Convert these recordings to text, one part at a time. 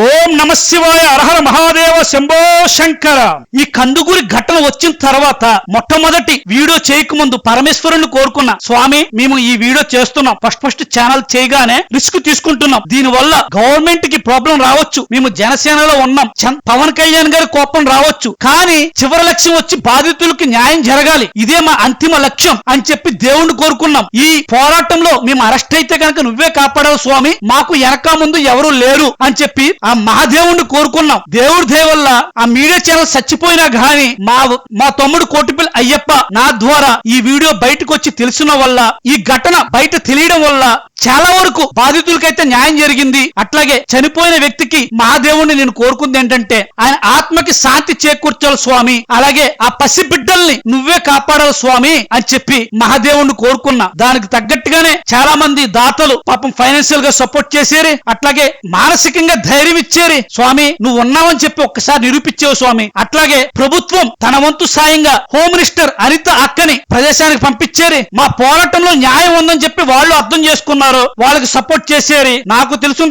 ఓం నమ శివాయ అర్హర మహాదేవ శంభో శంకర. ఈ కందుకూరి ఘటన వచ్చిన తర్వాత మొట్టమొదటి వీడియో చేయకముందు పరమేశ్వరుని కోరుకున్న స్వామి మేము ఈ వీడియో చేస్తున్నాం. ఫస్ట్ ఫస్ట్ ఛానల్ చేయగానే రిస్క్ తీసుకుంటున్నాం. దీని వల్ల గవర్నమెంట్కి ప్రాబ్లం రావచ్చు. మేము జనసేనలో ఉన్నాం. చం- పవన్ కళ్యాణ్ గారి కోపం రావచ్చు. కానీ చివరి లక్ష్యం వచ్చి బాధితులకి న్యాయం జరగాలి. ఇదే మా అంతిమ లక్ష్యం అని చెప్పి దేవుణ్ణి కోరుకున్నాం. ఈ పోరాటంలో మేము అరెస్ట్ అయితే కనుక నువ్వే కాపాడావు స్వామి. మాకు వెనక ముందు ఎవరూ లేరు అని చెప్పి ఆ మహాదేవుణ్ణి కోరుకున్నాం. దేవుడి దేవల్ల ఆ మీడియా ఛానల్ చచ్చిపోయినా గాని మా మా తమ్ముడు కోటిపల్లి అయ్యప్ప నా ద్వారా ఈ వీడియో బయటకు వచ్చి తెలిసిన వల్ల ఈ ఘటన బయట తెలియడం వల్ల చాలా వరకు బాధితులకైతే న్యాయం జరిగింది. అట్లాగే చనిపోయిన వ్యక్తికి మహాదేవుణ్ణి నేను కోరుకుంది ఏంటంటే ఆయన ఆత్మకి శాంతి చేకూర్చాలి స్వామి. అలాగే ఆ పసి బిడ్డల్ని నువ్వే కాపాడాలి స్వామి అని చెప్పి మహాదేవుణ్ణి కోరుకున్నా. దానికి తగ్గట్టుగానే చాలా మంది దాతలు పాపం ఫైనాన్షియల్గా సపోర్ట్ చేసేరి. అట్లాగే మానసికంగా ధైర్యం ఇచ్చేరి స్వామి నువ్వు ఉన్నావని చెప్పి ఒక్కసారి నిరూపించావు స్వామి. అట్లాగే ప్రభుత్వం తన వంతు సాయంగా హోమ్ మినిస్టర్ అనిత అక్కని ప్రదేశానికి పంపించేరి. మా పోరాటంలో న్యాయం ఉందని చెప్పి వాళ్ళు అర్థం చేసుకున్నారు. వాళ్ళకి సపోర్ట్ చేసేరి. నాకు తెలిసిన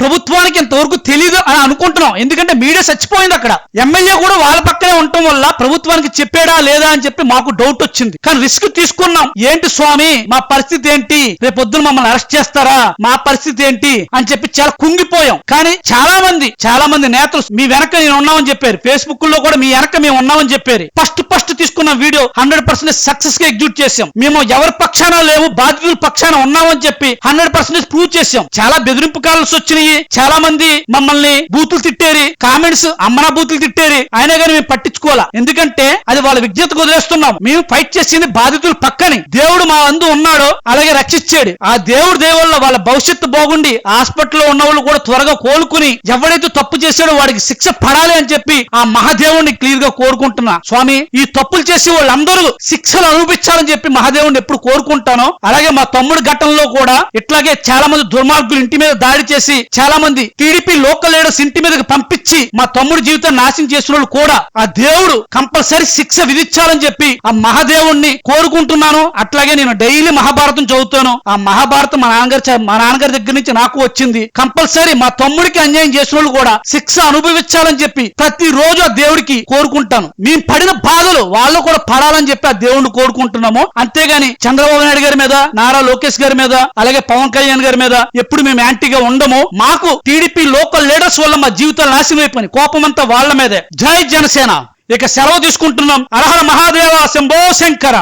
ప్రభుత్వానికి ఇంతవరకు తెలియదు అని అనుకుంటున్నాం. ఎందుకంటే మీడియా చచ్చిపోయింది అక్కడ. ఎమ్మెల్యే కూడా వాళ్ళ పక్కనే ఉండటం వల్ల ప్రభుత్వానికి చెప్పాడా లేదా అని చెప్పి మాకు డౌట్ వచ్చింది. కానీ రిస్క్ తీసుకున్నాం. ఏంటి స్వామి? మా పరిస్థితి ఏంటి? రేపొద్దున మమ్మల్ని అరెస్ట్ చేస్తారా? మా పరిస్థితి ఏంటి? అని చెప్పి చాలా కుంగిపోయాం. కానీ చాలా మంది చాలా మంది నేతలు మీ వెనక నేను ఉన్నామని చెప్పారు. ఫేస్బుక్లో కూడా మీ వెనక మేము ఉన్నామని చెప్పారు. ఫస్ట్ ఫస్ట్ తీసుకున్న వీడియో హండ్రెడ్ పర్సెంట్ సక్సెస్గా ఎగ్జిక్యూట్ చేసాం మేము ఎవరి పక్షాన లేవు బాధితుల పక్షాన ఉన్నామని చెప్పి హండ్రెడ్ పర్సెంట్ ప్రూవ్ చేసాం చాలా బెదిరింపు కాల్స్ వచ్చినాయి. చాలా మంది మమ్మల్ని బూతులు తిట్టేరి కామెంట్స్ అమ్మన బూతులు తిట్టేరి. అయినా కానీ మేము పట్టించుకోవాలా? ఎందుకంటే అది వాళ్ళ విజ్ఞతకు వదిలేస్తున్నాం మేము ఫైట్ చేసింది బాధితుల పక్కని. దేవుడు మా అందు ఉన్నాడు అలాగే రక్షించాడు. ఆ దేవుడు దేవుళ్ళ వాళ్ళ భవిష్యత్తు బాగుండి హాస్పిటల్లో ఉన్న వాళ్ళు కూడా త్వరగా కోలుకుని ఎవడైతే తప్పు చేశాడో వాడికి శిక్ష పడాలి అని చెప్పి ఆ మహాదేవుణ్ణి క్లియర్గా కోరుకుంటున్నా. స్వామి ఈ తప్పులు చేసి వాళ్ళందరూ శిక్షలు అనుభవించాలని చెప్పి మహాదేవుణ్ణి ఎప్పుడు కోరుకుంటాను అలాగే మా తమ్ముడు ఘటనలో కూడా ఇట్లాగే చాలా మంది దుర్మార్గులు ఇంటి మీద దాడి చేసి చాలా మంది టీడీపీ లోకల్ లీడర్స్ ఇంటి మీదకి పంపించి మా తమ్ముడు జీవితం నాశనం చేసిన వాళ్ళు కూడా ఆ దేవుడు కంపల్సరీ శిక్ష విధించాలని చెప్పి ఆ మహాదేవుణ్ణి కోరుకుంటున్నాను. అట్లాగే నేను డైలీ మహాభారతం చదువుతాను. ఆ మహాభారతం మా నాన్నగారు మా నాన్నగారి దగ్గర నుంచి నాకు వచ్చింది. కంపల్సరీ మా తమ్ముడికి అన్యాయం అన్యాయం చేసిన వాళ్ళు కూడా శిక్ష అనుభవించాలని చెప్పి ప్రతి రోజు ఆ దేవుడికి కోరుకుంటాను. మేము పడిన బాధలు వాళ్ళు కూడా పడాలని చెప్పి ఆ దేవుడిని కోరుకుంటున్నాము. అంతేగాని చంద్రబాబు నాయుడు గారి మీద నారా లోకేష్ గారి మీద అలాగే పవన్ కళ్యాణ్ గారి మీద ఎప్పుడు మేము యాంటీగా ఉండము. మాకు టీడీపీ లోకల్ లీడర్స్ వల్ల మా జీవితాలు నాశనం అయిపోయినాయి. కోపం అంతా వాళ్ళ మీదే. జై జనసేన. ఇక సెలవు తీసుకుంటున్నాం. అర్హర మహాదేవ శంభో శంకర.